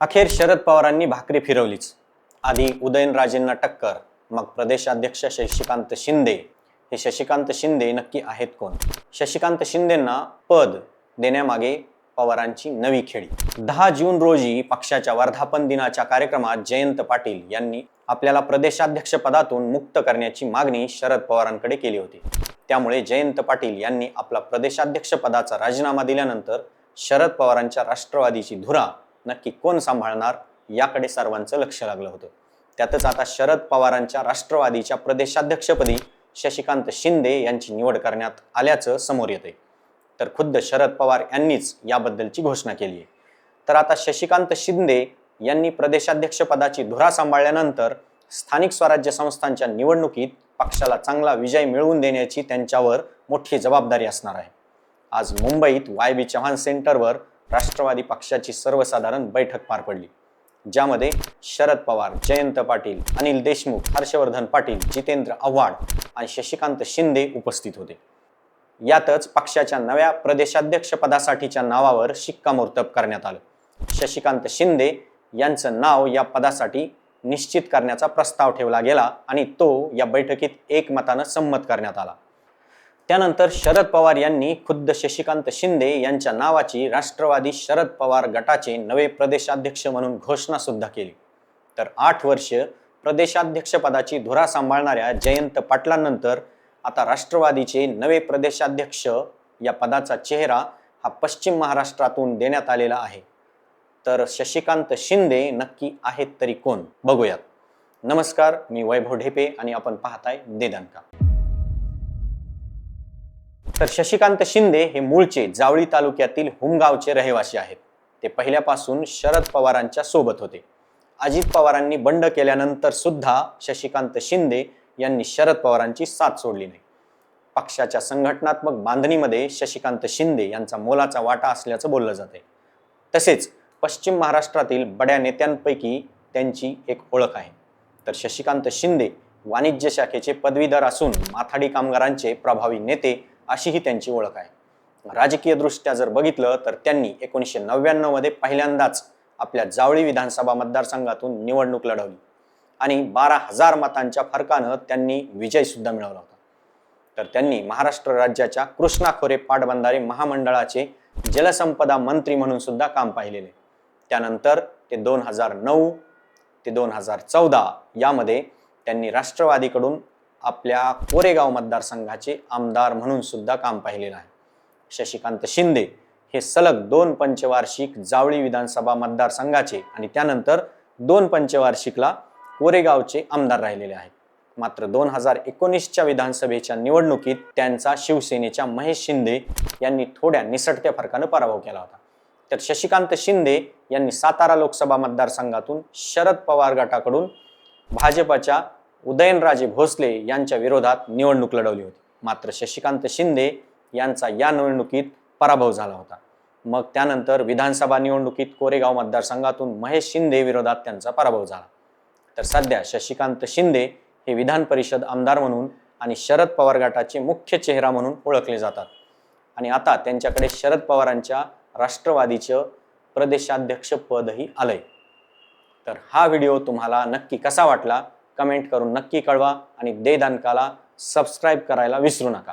अखेर शरद पवारांनी भाकरी फिरवलीच. आधी उदयनराजेंना टक्कर मग प्रदेशाध्यक्ष शशिकांत शिंदे. हे शशिकांत शिंदे नक्की आहेत कोण? शशिकांत शिंदेंना पद देण्यामागे पवारांची नवी खेळी. दहा जून रोजी पक्षाच्या वर्धापन दिनाच्या कार्यक्रमात जयंत पाटील यांनी आपल्याला प्रदेशाध्यक्ष पदातून मुक्त करण्याची मागणी शरद पवारांकडे केली होती. त्यामुळे जयंत पाटील यांनी आपला प्रदेशाध्यक्ष पदाचा राजीनामा दिल्यानंतर शरद पवारांच्या राष्ट्रवादीची धुरा नक्की कोण सांभाळणार याकडे सर्वांचं लक्ष लागलं होतं. त्यातच आता शरद पवारांच्या राष्ट्रवादीच्या प्रदेशाध्यक्षपदी शशिकांत शिंदे यांची निवड करण्यात आल्याचं समोर येते तर खुद्द शरद पवार यांनीच याबद्दलची घोषणा केली आहे. तर आता शशिकांत शिंदे यांनी प्रदेशाध्यक्षपदाची धुरा सांभाळल्यानंतर स्थानिक स्वराज्य संस्थांच्या निवडणुकीत पक्षाला चांगला विजय मिळवून देण्याची त्यांच्यावर मोठी जबाबदारी असणार आहे. आज मुंबईत वाय बी चव्हाण सेंटरवर राष्ट्रवादी पक्षाची सर्वसाधारण बैठक पार पडली ज्यामध्ये शरद पवार जयंत पाटील अनिल देशमुख हर्षवर्धन पाटील जितेंद्र आव्हाड आणि शशिकांत शिंदे उपस्थित होते. यातच पक्षाच्या नव्या प्रदेशाध्यक्ष पदासाठीच्या नावावर शिक्कामोर्तब करण्यात आलं. शशिकांत शिंदे यांचं नाव या पदासाठी निश्चित करण्याचा प्रस्ताव ठेवला गेला आणि तो या बैठकीत एकमतानं संमत करण्यात आला. त्यानंतर शरद पवार यांनी खुद्द शशिकांत शिंदे यांच्या नावाची राष्ट्रवादी शरद पवार गटाचे नवे प्रदेशाध्यक्ष म्हणून घोषणा सुद्धा केली. तर आठ वर्ष प्रदेशाध्यक्षपदाची धुरा सांभाळणाऱ्या जयंत पाटलांनंतर आता राष्ट्रवादीचे नवे प्रदेशाध्यक्ष या पदाचा चेहरा हा पश्चिम महाराष्ट्रातून देण्यात आलेला आहे. तर शशिकांत शिंदे नक्की आहेत तरी कोण? बघूयात. नमस्कार मी वैभव ढेपे आणि आपण पाहताय देदानका तर शशिकांत शिंदे हे मूळचे जावळी तालुक्यातील हुमगावचे रहिवासी आहेत. ते पहिल्यापासून शरद पवारांच्या सोबत होते. अजित पवारांनी बंड केल्यानंतर सुद्धा शशिकांत शिंदे यांनी शरद पवारांची साथ सोडली नाही. पक्षाच्या संघटनात्मक बांधणीमध्ये शशिकांत शिंदे यांचा मोलाचा वाटा असल्याचं बोललं जाते तसेच पश्चिम महाराष्ट्रातील बड्या नेत्यांपैकी त्यांची एक ओळख आहे. तर शशिकांत शिंदे वाणिज्य शाखेचे पदवीधर असून माथाडी कामगारांचे प्रभावी नेते अशीही त्यांची ओळख आहे. राजकीयदृष्ट्या जर बघितलं तर त्यांनी एकोणीसशे नव्याण्णवमध्ये पहिल्यांदाच आपल्या जावळी विधानसभा मतदारसंघातून निवडणूक लढवली. आणि बारा हजार मतांच्या फरकानं त्यांनी विजयसुद्धा मिळवला होता. तर त्यांनी महाराष्ट्र राज्याच्या कृष्णा खोरे पाटबंधारे महामंडळाचे जलसंपदा मंत्री म्हणून सुद्धा काम पाहिलेले. त्यानंतर ते दोन हजार नऊ ते दोन हजार चौदा यामध्ये त्यांनी राष्ट्रवादीकडून आपल्या कोरेगाव मतदारसंघाचे आमदार म्हणून सुद्धा काम पाहिलेलं आहे. शशिकांत शिंदे हे सलग दोन पंचवार्षिक जावळी विधानसभा मतदारसंघाचे आणि त्यानंतर दोन पंचवार्षिकला कोरेगावचे आमदार राहिलेले आहेत. मात्र दोन हजार एकोणीसच्या विधानसभेच्या निवडणुकीत त्यांचा शिवसेनेच्या महेश शिंदे यांनी थोड्या निसटत्या फरकानं पराभव केला होता. तर शशिकांत शिंदे यांनी सातारा लोकसभा मतदारसंघातून शरद पवार गटाकडून भाजपच्या उदयनराजे भोसले यांच्या विरोधात निवडणूक लढवली होती. मात्र शशिकांत शिंदे यांचा या निवडणुकीत पराभव झाला होता. मग त्यानंतर विधानसभा निवडणुकीत कोरेगाव मतदारसंघातून महेश शिंदे विरोधात त्यांचा पराभव झाला. तर सध्या शशिकांत शिंदे हे विधान परिषद आमदार म्हणून आणि शरद पवार गटाचे मुख्य चेहरा म्हणून ओळखले जातात. आणि आता त्यांच्याकडे शरद पवारांच्या राष्ट्रवादीचं प्रदेशाध्यक्षपदही आलंय. तर हा व्हिडिओ तुम्हाला नक्की कसा वाटला? कमेंट करून नक्की कळवा आणि दे दानकाला सबस्क्राईब करायला विसरू नका.